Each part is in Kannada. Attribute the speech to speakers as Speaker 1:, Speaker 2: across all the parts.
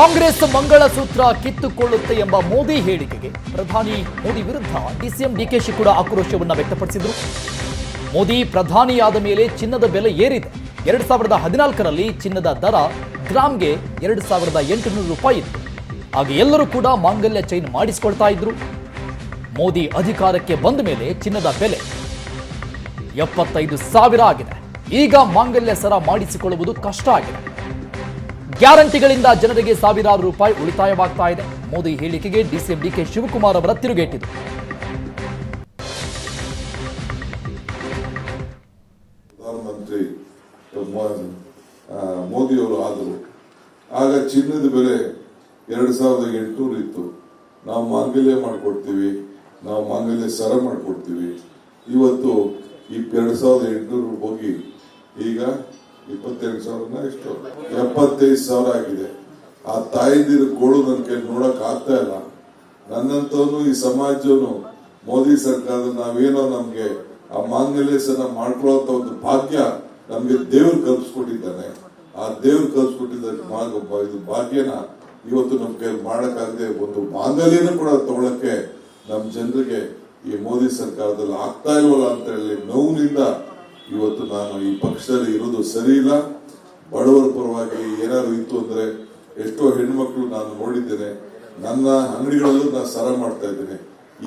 Speaker 1: ಕಾಂಗ್ರೆಸ್ ಮಂಗಳಸೂತ್ರ ಕಿತ್ತುಕೊಳ್ಳುತ್ತೆ ಎಂಬ ಮೋದಿ ಹೇಳಿಕೆಗೆ ಪ್ರಧಾನಿ ಮೋದಿ ವಿರುದ್ಧ ಡಿಸಿಎಂ ಡಿಕೆಶಿ ಕೂಡ ಆಕ್ರೋಶವನ್ನು ವ್ಯಕ್ತಪಡಿಸಿದರು. ಮೋದಿ ಪ್ರಧಾನಿಯಾದ ಮೇಲೆ ಚಿನ್ನದ ಬೆಲೆ ಏರಿದೆ. ಎರಡು ಸಾವಿರದ ಹದಿನಾಲ್ಕರಲ್ಲಿ ಚಿನ್ನದ ದರ ಗ್ರಾಮ್ಗೆ ಎರಡು ಸಾವಿರದ ಎಂಟುನೂರು ರೂಪಾಯಿ ಇತ್ತು. ಆಗ ಎಲ್ಲರೂ ಕೂಡ ಮಾಂಗಲ್ಯ ಚೈನ್ ಮಾಡಿಸಿಕೊಳ್ತಾ ಇದ್ರು. ಮೋದಿ ಅಧಿಕಾರಕ್ಕೆ ಬಂದ ಮೇಲೆ ಚಿನ್ನದ ಬೆಲೆ ಎಪ್ಪತ್ತೈದು ಸಾವಿರ ಆಗಿದೆ. ಈಗ ಮಾಂಗಲ್ಯ ಸರ ಮಾಡಿಸಿಕೊಳ್ಳುವುದು ಕಷ್ಟ ಆಗಿದೆ. ಗ್ಯಾರಂಟಿಗಳಿಂದ ಜನರಿಗೆ ಸಾವಿರಾರು ರೂಪಾಯಿ ಉಳಿತಾಯವಾಗ್ತಾ ಇದೆ. ಮೋದಿ ಹೇಳಿಕೆಗೆ ಡಿಸಿಎಂ ಡಿಕೆ ಶಿವಕುಮಾರ್ ಅವರ ತಿರುಗೇಟಿದೆ.
Speaker 2: ಪ್ರಧಾನಮಂತ್ರಿ ಮೋದಿಯವರು ಆದರು. ಆಗ ಚಿನ್ನದ ಬೆಲೆ ಎರಡು ಸಾವಿರದ ಎಂಟುನೂರು ಇತ್ತು. ನಾವು ಮಾಂಗಲ್ಯ ಮಾಡಿಕೊಡ್ತೀವಿ, ನಾವು ಮಾಂಗಲ್ಯ ಸರ ಮಾಡಿಕೊಡ್ತೀವಿ. ಇವತ್ತು ಈ ಎರಡು ಸಾವಿರದ ಎಂಟುನೂರು ಹೋಗಿ ಈಗ ಇಪ್ಪತ್ತೆರಡು ಸಾವಿರನ ಎಷ್ಟು? ಎಪ್ಪತ್ತೈದು ಸಾವಿರ ಆಗಿದೆ. ಆ ತಾಯಿಂದಿರ ಗೋಳು ನನ್ನ ಕೈ ನೋಡಕ್ ಆಗ್ತಾ ಇಲ್ಲ. ನನ್ನಂತವನು ಈ ಸಮಾಜನು ಮೋದಿ ಸರ್ಕಾರದ ನಾವೇನೋ ನಮ್ಗೆ ಆ ಮಾಂಗಲ್ಯಸನ ಮಾಡ್ಕೊಳ್ಳೋಂತ ಒಂದು ಭಾಗ್ಯ ನಮ್ಗೆ ದೇವ್ರು ಕಲ್ಪಿಸ್ಕೊಟ್ಟಿದ್ದಾನೆ. ಆ ದೇವ್ರು ಕಲ್ಪಿಸ್ಕೊಟ್ಟಿದ್ದ ಮಾ- ಇದು ಭಾಗ್ಯನ ಇವತ್ತು ನಮ್ ಕೈ ಮಾಡಕ್ಕಾಗದೆ ಒಂದು ಮಾಂಗಲ್ಯನ ಕೂಡ ತಗೊಳಕ್ಕೆ ನಮ್ ಜನರಿಗೆ ಈ ಮೋದಿ ಸರ್ಕಾರದಲ್ಲಿ ಆಗ್ತಾ ಇಲ್ವಲ್ಲ ಅಂತ ಹೇಳಿ ನೋವಿನಿಂದ ಇವತ್ತು ನಾನು ಈ ಪಕ್ಷದಲ್ಲಿ ಇರೋದು ಸರಿ ಇಲ್ಲ. ಬಡವರ ಪರವಾಗಿ ಏನಾದ್ರು ಇತ್ತು ಅಂದ್ರೆ ಎಷ್ಟೋ ಹೆಣ್ಮಕ್ಳು ನಾನು ನೋಡಿದ್ದೇನೆ. ನನ್ನ ಅಂಗಡಿಗಳಲ್ಲೂ ನಾನು ಸರ ಮಾಡ್ತಾ ಇದ್ದೇನೆ.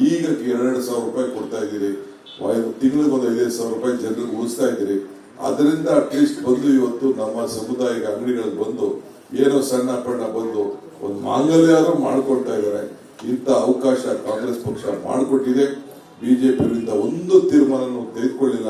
Speaker 2: ಈಗ ಎರಡೆರಡು ಸಾವಿರ ರೂಪಾಯಿ ಕೊಡ್ತಾ ಇದ್ದೀರಿ. ತಿಂಗಳಿಗೆ ಒಂದು ಐದೈದು ಸಾವಿರ ರೂಪಾಯಿ ಜನರಿಗೆ ಉಳಿಸ್ತಾ ಇದ್ದೀರಿ. ಅದರಿಂದ ಅಟ್ಲೀಸ್ಟ್ ಬಂದು ಇವತ್ತು ನಮ್ಮ ಸಮುದಾಯದ ಅಂಗಡಿಗಳಿಗೆ ಬಂದು ಏನೋ ಸಣ್ಣ ಪಣ್ಣ ಬಂದು ಒಂದು ಮಾಂಗಲ್ಯ ಆದರೂ ಮಾಡ್ಕೊಳ್ತಾ ಇದ್ದಾರೆ. ಇಂಥ ಅವಕಾಶ ಕಾಂಗ್ರೆಸ್ ಪಕ್ಷ ಮಾಡಿಕೊಟ್ಟಿದೆ. ಬಿಜೆಪಿ ಒಂದು ತೀರ್ಮಾನ ತೆಗೆದುಕೊಳ್ಳಿಲ್ಲ.